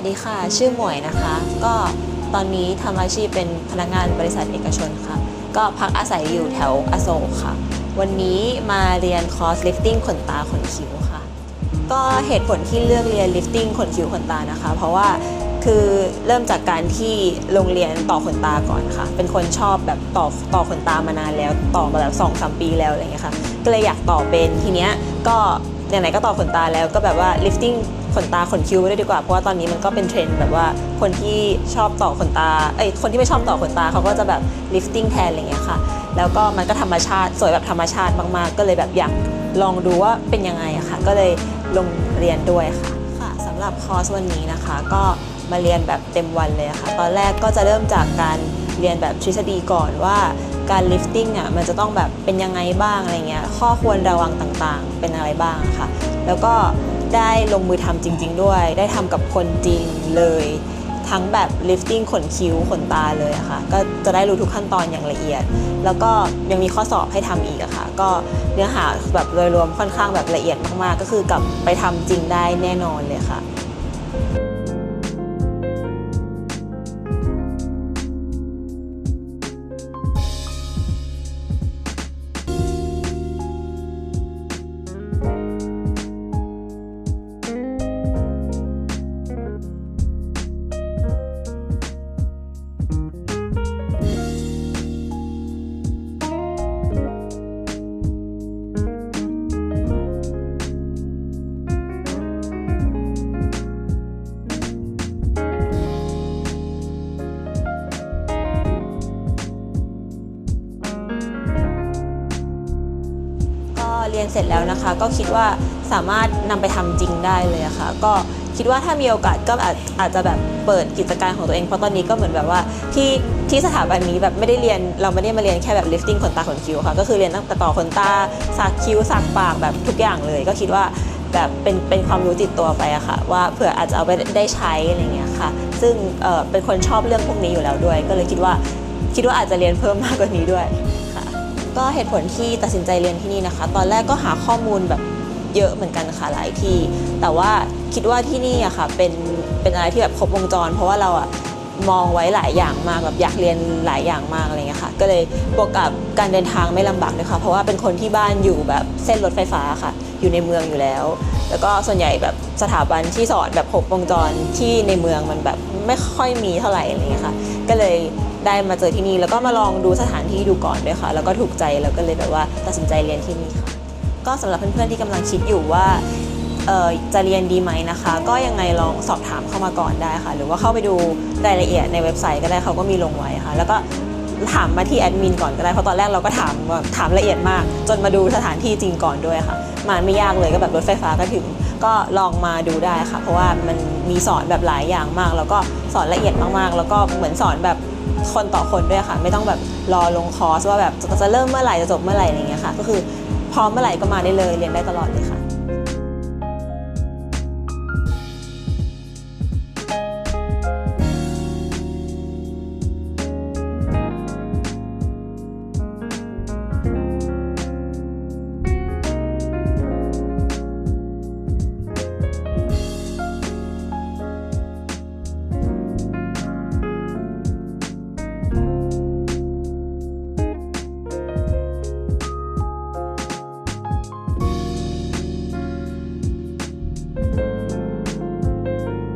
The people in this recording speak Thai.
วัสดีค่ะ ชื่อหมวยนะคะ ก็ตอนนี้ทำอาชีพเป็นพนักงานบริษัทเอกชนค่ะ ก็พักอาศัยอยู่แถวอโศกค่ะ วันนี้มาเรียนคอร์สลิฟติ้งขนตาขนคิ้วค่ะ ก็เหตุผลที่เลือกเรียนลิฟติ้งขนคิ้วขนตานะคะ เพราะว่าคือเริ่มจากการที่โรงเรียนต่อขนตาก่อนค่ะ เป็นคนชอบแบบต่อต่อขนตามานานแล้วต่อมาแบบสองสามปีแล้วอะไรอย่างเงี้ยค่ะ ก็เลยอยากต่อเป็นทีเนี้ยก็ไหนๆก็ต่อขนตาแล้วก็แบบว่าลิฟติ้ง ขนตาขนคิ้วไว้ด้วยดีกว่าเพราะว่าตอนนี้มันก็เป็นเทรนด์แบบว่าคนที่ชอบต่อขนตาเอ้ยคนที่ไม่ชอบต่อขนตาเขาก็จะแบบลิฟติ้งแทนอะไรเงี้ยค่ะ แล้วก็มันก็ธรรมชาติสวยแบบธรรมชาติมากๆ ก็เลยแบบอยากลองดูว่าเป็นยังไงอะค่ะ ก็เลยลงเรียนด้วยค่ะค่ะสำหรับคอร์สวันนี้นะคะ ก็มาเรียนแบบเต็มวันเลยค่ะ ตอนแรกก็จะเริ่มจากการเรียนแบบทฤษฎีก่อนว่าการลิฟติ้งอะมันจะต้องแบบเป็นยังไงบ้างอะไรเงี้ยข้อควรระวังต่างๆ เป็นอะไรบ้างะค่ะ แล้วก็ ได้ลงมือทำจริง ๆ ด้วย ได้ทำกับคนจริงเลย ทั้งแบบ lifting ขนคิ้วขนตาเลยอะค่ะ ก็จะได้รู้ทุกขั้นตอนอย่างละเอียด แล้วก็ยังมีข้อสอบให้ทำอีกอะค่ะ ก็เนื้อหาแบบโดยรวมค่อนข้างแบบละเอียดมากๆ ก็คือกลับไปทำจริงได้แน่นอนเลยค่ะ รียนเสร็จแล้วนะคะ ก็คิดว่าสามารถนำไปทำจริงได้เลยะค่ะก็คิดว่าถ้ามีโอกาสก็อาจอาจจะแบบเปิดกิจการของตัวเองเพราะตอนนี้ก็เหมือนแบบว่าที่ที่สถาบันนี้แบบไม่ได้เรียนเราไม่ได้มาเรียนแค่แบบ lifting ขนตาขนคิ้วค่ะก็คือเรียนตั้งแต่ต่อขนตาสักคิ้วสักปากแบบทุกอย่างเลย ก็คิดว่าแบบเป็นเป็นความรู้ติดตัวไปอะค่ะ ว่าเผื่ออาจจะเอาไปได้ใช้อะไรเงี้ยค่ะ ซึ่งเออเป็นคนชอบเรื่องพวกนี้อยู่แล้วด้วย ก็เลยคิดว่าคิดว่าอาจจะเรียนเพิ่มมากกว่านี้ด้วย ก็เหตุผลที่ตัดสินใจเรียนที่นี่นะคะ ตอนแรกก็หาข้อมูลแบบเยอะเหมือนกันค่ะหลายที่ แต่ว่าคิดว่าที่นี่อะค่ะเป็นเป็นอะไรที่แบบครบวงจร เพราะว่าเราอะมองไว้หลายอย่างมากแบบอยากเรียนหลายอย่างมากอะไรเงี้ยค่ะ ก็เลยบวกกับการเดินทางไม่ลำบากด้วยค่ะเพราะว่าเป็นคนที่บ้านอยู่แบบเส้นรถไฟฟ้าค่ะ อยู่ในเมืองอยู่แล้ว แล้วก็ส่วนใหญ่แบบสถาบันที่สอนแบบครบวงจรที่ในเมืองมันแบบไม่ค่อยมีเท่าไหร่อะไรเงี้ยค่ะ ก็เลย ได้มาเจอที่นี่แล้วก็มาลองดูสถานที่ดูก่อนด้วยค่ะ แล้วก็ถูกใจแล้วก็เลยแบบว่าตัดสินใจเรียนที่นี่ค่ะ ก็สำหรับเพื่อนๆที่กำลังคิดอยู่ว่าจะเรียนดีไหมนะคะ ก็ยังไงลองสอบถามเข้ามาก่อนได้ค่ะ หรือว่าเข้าไปดูรายละเอียดในเว็บไซต์ก็ได้เขาก็มีลงไว้ค่ะ แล้วก็ถามมาที่แอดมินก่อนก็ได้ เพราะตอนแรกเราก็ถามถามละเอียดมาก จนมาดูสถานที่จริงก่อนด้วยค่ะ มาไม่ยากเลยก็แบบรถไฟฟ้าก็ถึง ก็ลองมาดูได้ค่ะ เพราะว่ามันมีสอนแบบหลายอย่างมาก แล้วก็สอนละเอียดมากๆ แล้วก็เหมือนสอนแบบ คนต่อคนด้วยค่ะ ไม่ต้องแบบรอลงคอร์สว่าแบบจะจะเริ่มเมื่อไหร่จะจบเมื่อไหร่อะไรอย่างเงี้ยค่ะ ก็คือพร้อมเมื่อไหร่ก็มาได้เลยเรียนได้ตลอดเลยค่ะ